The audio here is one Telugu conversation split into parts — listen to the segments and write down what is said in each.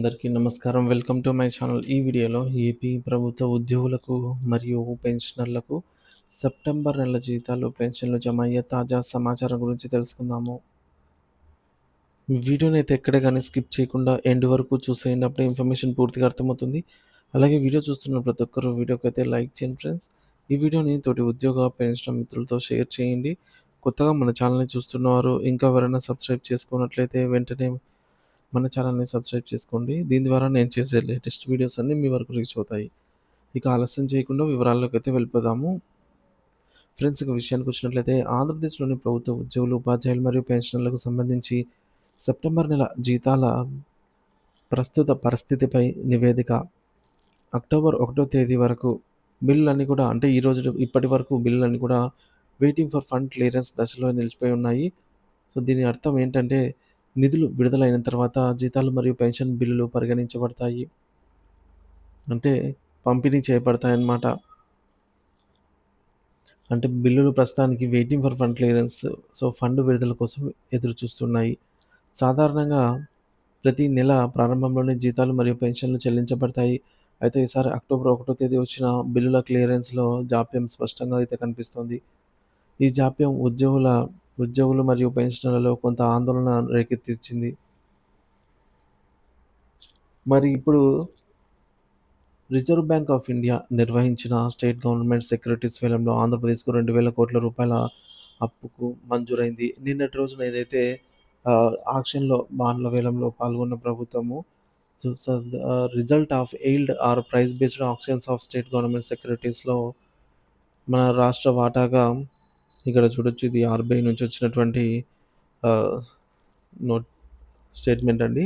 అందరికీ నమస్కారం. Welcome to my channel. ఈ వీడియోలో ఏపీ ప్రభుత్వ ఉద్యోగులకు మరియు పెన్షనర్లకు సెప్టెంబర్ నెల జీతాలు పెన్షన్లు జమ అయ్యే తాజా సమాచారం గురించి తెలుసుకుందాము. వీడియోని అయితే ఎక్కడే కానీ స్కిప్ చేయకుండా ఎండ్ వరకు చూసేయండి అప్పుడే ఇన్ఫర్మేషన్ పూర్తిగా అర్థమవుతుంది. అలాగే వీడియో చూస్తున్న ప్రతి ఒక్కరు వీడియోకి అయితే లైక్ చేయండి ఫ్రెండ్స్. ఈ వీడియోని తోటి ఉద్యోగ పెన్షన్ మిత్రులతో షేర్ చేయండి. కొత్తగా మన ఛానల్ని చూస్తున్నవారు ఇంకా ఎవరైనా సబ్స్క్రైబ్ చేసుకున్నట్లయితే వెంటనే మన ఛానల్ని సబ్స్క్రైబ్ చేసుకోండి. దీని ద్వారా నేను చేసే లేటెస్ట్ వీడియోస్ అన్నీ మీ వరకు రీచ్ అవుతాయి. ఇక ఆలస్యం చేయకుండా వివరాల్లోకి అయితే వెళ్ళిపోదాము. ఫ్రెండ్స్ ఇక విషయానికి వచ్చినట్లయితే ఆంధ్రప్రదేశ్లోని ప్రభుత్వ ఉద్యోగులు ఉపాధ్యాయులు మరియు పెన్షన్లకు సంబంధించి సెప్టెంబర్ నెల జీతాల ప్రస్తుత పరిస్థితిపై నివేదిక. అక్టోబర్ ఒకటో తేదీ వరకు బిల్లులన్నీ కూడా అంటే ఈ రోజు ఇప్పటి వరకు బిల్లులన్నీ కూడా వెయిటింగ్ ఫర్ ఫండ్ క్లియరెన్స్ దశలో నిలిచిపోయి ఉన్నాయి. సో దీని అర్థం ఏంటంటే నిధులు విడుదలైన తర్వాత జీతాలు మరియు పెన్షన్ బిల్లులు పరిగణించబడతాయి. అంటే పంపిణీ చేయబడతాయన్నమాట. అంటే బిల్లులు ప్రస్తుతానికి waiting for fund clearance so fund విడుదల కోసం ఎదురు చూస్తున్నాయి సాధారణంగా ప్రతి నెల ప్రారంభంలోనే జీతాలు మరియు పెన్షన్లు చెల్లించబడతాయి. అయితే ఈసారి అక్టోబర్ ఒకటో తేదీ వచ్చిన బిల్లుల క్లియరెన్స్లో జాప్యం స్పష్టంగా అయితే కనిపిస్తుంది. ఈ జాప్యం ఉద్యోగుల ఉద్యోగులు మరియు పెన్షన్లలో కొంత ఆందోళన రేకెత్తించింది. మరి ఇప్పుడు రిజర్వ్ బ్యాంక్ ఆఫ్ ఇండియా నిర్వహించిన స్టేట్ గవర్నమెంట్ సెక్యూరిటీస్ వేలంలో ఆంధ్రప్రదేశ్కు రెండు వేల కోట్ల రూపాయల అప్పుకు మంజూరైంది. నిన్నటి రోజున ఏదైతే ఆక్షన్లో బాండ్ల వేలంలో పాల్గొన్న ప్రభుత్వము result of yield or price based options of state government సెక్యూరిటీస్లో మన రాష్ట్ర వాటాగా ఇక్కడ చూడొచ్చు ఇది ఆర్బీఐ నుంచి వచ్చినటువంటి నోట్ స్టేట్మెంట్ అండి.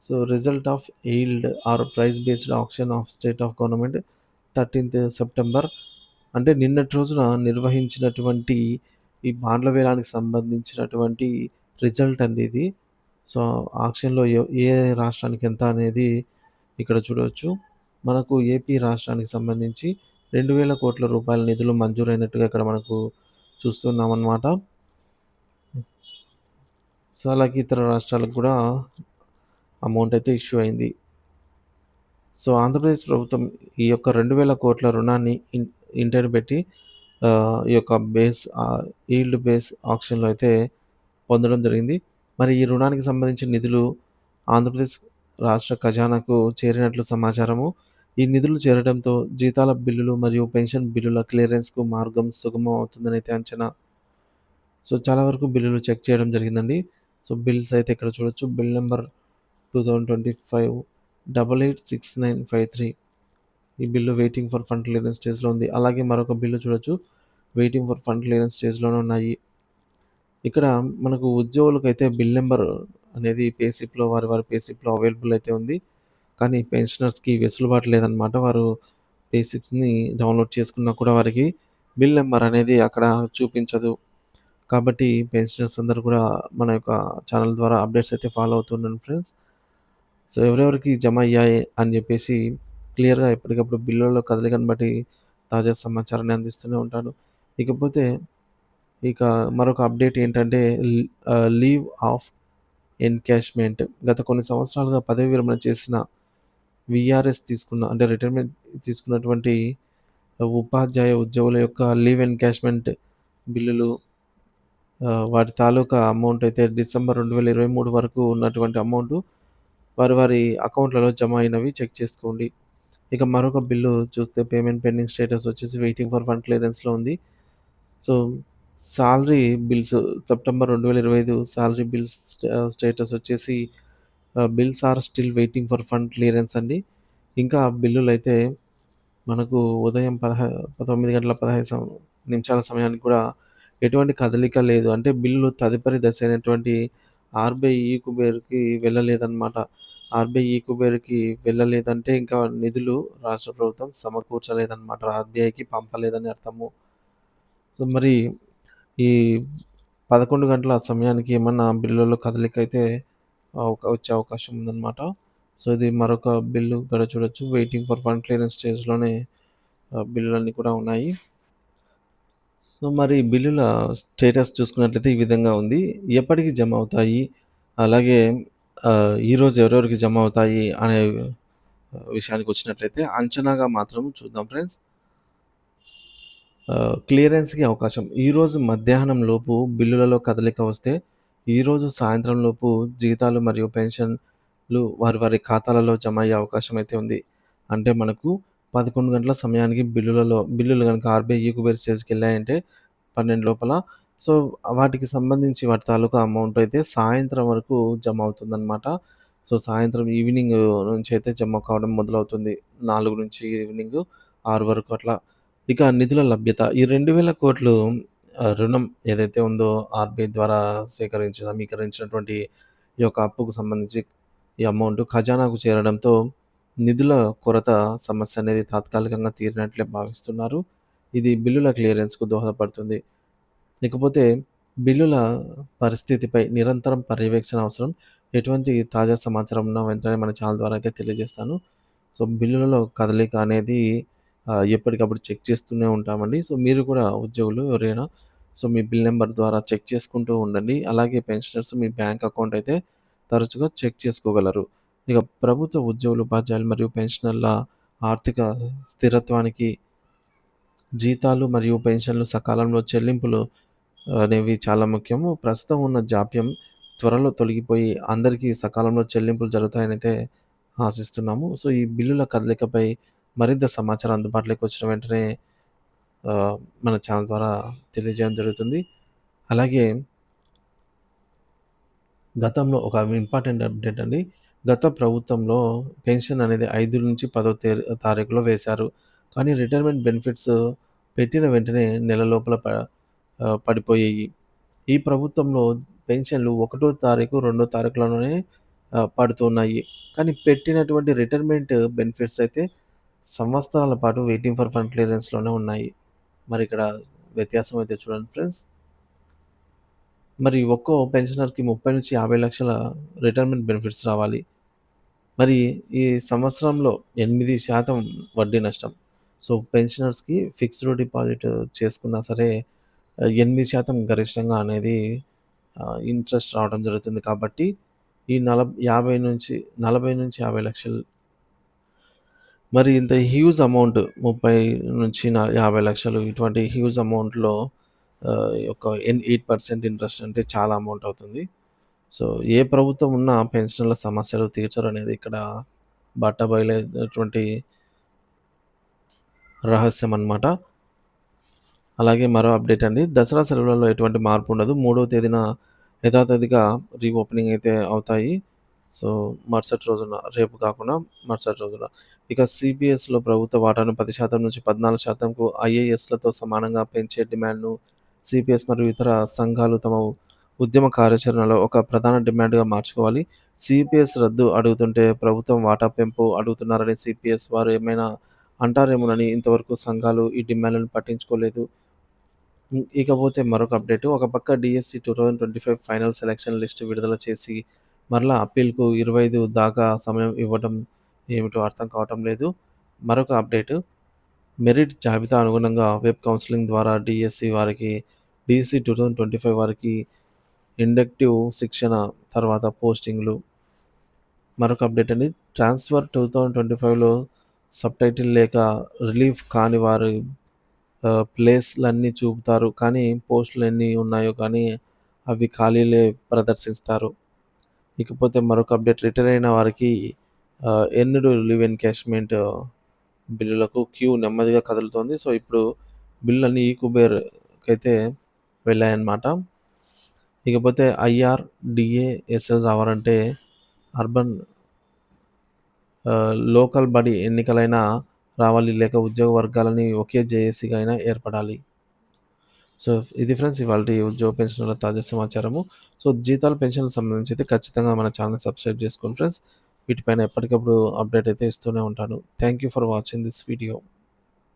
So result of yield or price based option of state of government thirteenth September. అంటే నిన్నటి రోజున నిర్వహించినటువంటి ఈ బాండ్ల వేలానికి సంబంధించినటువంటి రిజల్ట్ అండి ఇది. సో ఆక్షన్లో ఏ రాష్ట్రానికి ఎంత అనేది ఇక్కడ చూడవచ్చు మనకు ఏపీ రాష్ట్రానికి సంబంధించి రెండు వేల కోట్ల రూపాయల నిధులు మంజూరైనట్టుగా ఇక్కడ మనకు చూస్తున్నాం అన్నమాట సో అలాగే ఇతర రాష్ట్రాలకు కూడా అమౌంట్ అయితే ఇష్యూ అయింది. సో ఆంధ్రప్రదేశ్ ప్రభుత్వం ఈ యొక్క రెండు వేల కోట్ల రుణాన్ని ఇంటర్ పెట్టి ఈ యొక్క బేస్ ఈల్డ్ బేస్ ఆప్షన్లో అయితే పొందడం జరిగింది. మరి ఈ రుణానికి సంబంధించిన నిధులు ఆంధ్రప్రదేశ్ రాష్ట్ర ఖజానాకు చేరినట్లు సమాచారము ఈ నిధులు చేరడంతో జీతాల బిల్లులు మరియు పెన్షన్ బిల్లుల క్లియరెన్స్కు మార్గం సుగమం అవుతుందని అయితే అంచనా. సో చాలా వరకు బిల్లులు చెక్ చేయడం జరిగిందండి. సో బిల్స్ అయితే ఇక్కడ చూడొచ్చు. Bill number two thousand twenty five double eight six nine five three. ఈ bill waiting for fund clearance స్టేజ్లో ఉంది. అలాగే మరొక బిల్లు చూడొచ్చు. వెయిటింగ్ ఫర్ ఫండ్ క్లియరెన్స్ స్టేజ్లోనే ఉన్నాయి. ఇక్కడ మనకు ఉద్యోగులకు అయితే బిల్ నెంబర్ అనేది పేసిప్లో వారి వారి పేసిప్లో అవైలబుల్ అయితే ఉంది. కానీ పెన్షనర్స్కి వెసులుబాటు లేదనమాట వారు పేసిప్స్ని డౌన్లోడ్ చేసుకున్నా కూడా వారికి బిల్ నెంబర్ అనేది అక్కడ చూపించదు. కాబట్టి పెన్షనర్స్ అందరూ కూడా మన యొక్క ఛానల్ ద్వారా అప్డేట్స్ అయితే ఫాలో అవుతున్నాను ఫ్రెండ్స్. సో ఎవరెవరికి జమ అయ్యాయి అని చెప్పేసి క్లియర్గా ఎప్పటికప్పుడు బిల్లుల్లో కదలికను బట్టి తాజా సమాచారాన్ని అందిస్తూనే ఉంటాను. ఇకపోతే ఇక మరొక అప్డేట్ ఏంటంటే లీవ్ ఆఫ్ ఎన్కాష్మెంట్ గత కొన్ని సంవత్సరాలుగా పదవి విరమణ చేసిన విఆర్ఎస్ తీసుకున్న అంటే రిటైర్మెంట్ తీసుకున్నటువంటి ఉపాధ్యాయ ఉద్యోగుల యొక్క లీవ్ ఎన్కాష్మెంట్ బిల్లులు వాటి తాలూకా అమౌంట్ అయితే డిసెంబర్ రెండు వేల ఇరవై మూడు వరకు ఉన్నటువంటి అమౌంట్ వారి వారి అకౌంట్లలో జమ అయినవి చెక్ చేసుకోండి. ఇక మరొక బిల్లు చూస్తే పేమెంట్ పెండింగ్ స్టేటస్ వచ్చేసి వెయిటింగ్ ఫర్ ఫండ్ క్లియరెన్స్లో ఉంది. సో శాలరీ బిల్స్ సెప్టెంబర్ రెండు వేల ఇరవై ఐదు శాలరీ బిల్స్ స్టేటస్ వచ్చేసి bills are still waiting for fund clearance అండి. ఇంకా బిల్లులు అయితే మనకు ఉదయం పదహ పంతొమ్మిది గంటల పదహైదు నిమిషాల సమయానికి కూడా ఎటువంటి కదలిక లేదు. అంటే బిల్లులు తదుపరి దశ అయినటువంటి ఆర్బీఐ ఈ కుబేర్కి వెళ్ళలేదన్నమాట. ఆర్బీఐ ఈ కుబేర్కి వెళ్ళలేదంటే ఇంకా నిధులు రాష్ట్ర ప్రభుత్వం సమకూర్చలేదన్నమాట. ఆర్బీఐకి పంపలేదని అర్థము. సో మరి ఈ పదకొండు గంటల సమయానికి ఏమన్నా బిల్లులో కదలిక అయితే వచ్చే అవకాశం ఉందన్నమాట. సో ఇది మరొక బిల్లు ఇక్కడ చూడొచ్చు. వెయిటింగ్ ఫర్ ఫండ్ క్లియరెన్స్ స్టేజ్లోనే బిల్లులన్నీ కూడా ఉన్నాయి. సో మరి బిల్లుల స్టేటస్ చూసుకున్నట్లయితే ఈ విధంగా ఉంది. ఎప్పటికి జమ అవుతాయి? అలాగే ఈరోజు ఎవరెవరికి జమ అవుతాయి అనే విషయానికి వచ్చినట్లయితే అంచనాగా మాత్రం చూద్దాం ఫ్రెండ్స్. క్లియరెన్స్‌కి అవకాశం. ఈరోజు మధ్యాహ్నం లోపు బిల్లులలో కదలిక వస్తే, ఈరోజు సాయంత్రం లోపు జీతాలు మరియు పెన్షన్‌లు వారి వారి ఖాతాలలో జమ అయ్యే అవకాశం అయితే ఉంది. అంటే మనకు 11 గంటల సమయానికి బిల్లులలో బిల్లులు కనుక ఆర్‌బీఐ ఈకుబేర్ స్టేజ్‌కెళ్ళాయంటే 12 లోపల సో, వాటికి సంబంధించి వాటి తాలూకా అమౌంట్ అయితే సాయంత్రం వరకు జమ అవుతుందన్నమాట సో, సాయంత్రం ఈవినింగ్ నుంచి అయితే జమ కావడం మొదలవుతుంది. నాలుగు నుంచి ఈవినింగ్ ఆరు వరకు అట్లా. ఇక నిధుల లభ్యత. ఈ రెండు వేల కోట్లు రుణం ఏదైతే ఉందో ఆర్‌బీఐ ద్వారా సేకరించిన సమీకరించినటువంటి ఈ యొక్క అప్పుకు సంబంధించి ఈ అమౌంట్ ఖజానాకు చేరడంతో నిధుల కొరత సమస్య అనేది తాత్కాలికంగా తీరినట్లే భావిస్తున్నారు. ఇది బిల్లుల క్లియరెన్స్‌కు దోహదపడుతుంది. ఇకపోతే బిల్లుల పరిస్థితిపై నిరంతరం పర్యవేక్షణ అవసరం. ఎటువంటి తాజా సమాచారం ఉన్న వెంటనే మన ఛానల్ ద్వారా అయితే తెలియజేస్తాను. సో, బిల్లులలో కదలిక అనేది ఎప్పటికప్పుడు చెక్ చేస్తూనే ఉంటామండి. సో, మీరు కూడా ఉద్యోగులు ఎవరైనా సో, మీ బిల్ నెంబర్ ద్వారా చెక్ చేసుకుంటూ ఉండండి. అలాగే పెన్షనర్స్ మీ బ్యాంక్ అకౌంట్ అయితే తరచుగా చెక్ చేసుకోగలరు. ఇక ప్రభుత్వ ఉద్యోగులు, ఉపాధ్యాయులు మరియు పెన్షనర్ల ఆర్థిక స్థిరత్వానికి జీతాలు మరియు పెన్షన్లు సకాలంలో చెల్లింపులు అనేవి చాలా ముఖ్యము. ప్రస్తుతం ఉన్న జాప్యం త్వరలో తొలగిపోయి అందరికీ సకాలంలో చెల్లింపులు జరుగుతాయనైతే ఆశిస్తున్నాము. సో, ఈ బిల్లుల కదలికపై మరింత సమాచారం అందుబాటులోకి వచ్చిన వెంటనే మన ఛానల్ ద్వారా తెలియజేయడం జరుగుతుంది. అలాగే గతంలో ఒక ఇంపార్టెంట్ అప్డేట్ అండి. గత ప్రభుత్వంలో పెన్షన్ అనేది ఐదు నుంచి పదో తే తారీఖులో వేశారు. కానీ రిటైర్మెంట్ బెనిఫిట్స్ పెట్టిన వెంటనే నెల లోపల ప పడిపోయాయి. ఈ ప్రభుత్వంలో పెన్షన్‌లు ఒకటో తారీఖు, రెండో తారీఖులలోనే పడుతున్నాయి. కానీ పెట్టినటువంటి రిటైర్మెంట్ బెనిఫిట్స్ అయితే సంవత్సరాల పాటు వెయిటింగ్ ఫర్ ఫండ్ క్లియరెన్స్‌లోనే ఉన్నాయి. మరి ఇక్కడ వ్యత్యాసం అయితే చూడండి ఫ్రెండ్స్. మరి ఒక్కో పెన్షనర్‌కి 30-50,00,000 రిటైర్మెంట్ బెనిఫిట్స్ రావాలి. మరి ఈ సంవత్సరంలో ఎనిమిది శాతం వడ్డీ నష్టం. సో, పెన్షనర్స్‌కి ఫిక్స్డ్ డిపాజిట్ చేసుకున్నా సరే ఎనిమిది శాతం గరిష్టంగా అనేది ఇంట్రెస్ట్ రావడం జరుగుతుంది. కాబట్టి ఈ నలభై యాభై నుంచి 40-50,00,000 మరి ఇంత హ్యూజ్ అమౌంట్ 30-50,00,000 ఇటువంటి హ్యూజ్ అమౌంట్‌లో ఒక ఎన్ ఎయిట్ పర్సెంట్ ఇంట్రెస్ట్ అంటే చాలా అమౌంట్ అవుతుంది. సో, ఏ ప్రభుత్వం ఉన్నా పెన్షన్ల సమస్యలు తీర్చరు అనేది ఇక్కడ బట్టబయలేటువంటి రహస్యం అనమాట. అలాగే మరో అప్డేట్ అండి. దసరా సెలవులలో ఎటువంటి మార్పు ఉండదు. మూడో తేదీన యథాతథిగా రీఓపెనింగ్ అయితే అవుతాయి. సో, మరుసటి రోజున రేపు కాకుండా మరుసటి రోజున. ఇక సీపీఎస్‌లో ప్రభుత్వ వాటాను 10% నుంచి పద్నాలుగు శాతంకు ఐఏఎస్‌లతో సమానంగా పెంచే డిమాండ్‌ను సీపీఎస్ మరియు ఇతర సంఘాలు తమ ఉద్యమ కార్యాచరణలో ఒక ప్రధాన డిమాండ్‌గా మార్చుకోవాలి. సిపిఎస్ రద్దు అడుగుతుంటే ప్రభుత్వం వాటా పెంపు అడుగుతున్నారని సీపీఎస్ వారు ఏమైనా అంటారేమోనని ఇంతవరకు సంఘాలు ఈ డిమాండ్‌లను పట్టించుకోలేదు. ఇకపోతే మరొక అప్డేటు. ఒక పక్క DSC two thousand twenty five final selection list విడుదల చేసి మరలా అప్పీల్‌కు 25 దాకా సమయం ఇవ్వడం ఏమిటో అర్థం కావటం లేదు. మరొక అప్డేటు. మెరిట్ జాబితా అనుగుణంగా వెబ్ కౌన్సిలింగ్ ద్వారా డిఎస్సి వారికి DC two thousand twenty five వారికి ఇండక్టివ్ శిక్షణ తర్వాత పోస్టింగ్‌లు. మరొక అప్డేట్ అండి. ట్రాన్స్‌ఫర్ టూ థౌజండ్ ట్వంటీ ఫైవ్లో సబ్ టైటిల్ లేక రిలీఫ్ కాని వారి ప్లేస్‌లన్నీ చూపుతారు. కానీ పోస్టులు ఎన్ని ఉన్నాయో కానీ అవి ఖాళీలే ప్రదర్శిస్తారు. ఇకపోతే మరొక అప్డేట్ రిటైర్ అయిన వారికి ఆహ్, లివ్ ఎన్‌కాష్‌మెంట్ బిల్లులకు క్యూ నెమ్మదిగా కదులుతోంది. సో, ఇప్పుడు బిల్లు అన్నీ ఈ కుబేర్కి అయితే వెళ్ళాయన్నమాట. ఇకపోతే ఐఆర్, డీఏ, ఎస్ఎల్ రావాలంటే అర్బన్ లోకల్ బడీ ఎన్నికలైనా రావాలి. లేక ఉద్యోగ వర్గాలని ఒకే జేఏసీగా అయినా ఏర్పడాలి. సో, ఇది ఫ్రెండ్స్ ఇవాళ ఉద్యోగ పెన్షన్ల తాజా సమాచారము. సో, జీతాలు, పెన్షన్‌లకు సంబంధించి అయితే ఖచ్చితంగా మన ఛానల్ సబ్స్క్రైబ్ చేసుకోండి ఫ్రెండ్స్. వీటిపైన ఎప్పటికప్పుడు అప్డేట్ అయితే ఇస్తూనే ఉంటాను. Thank you for watching this video.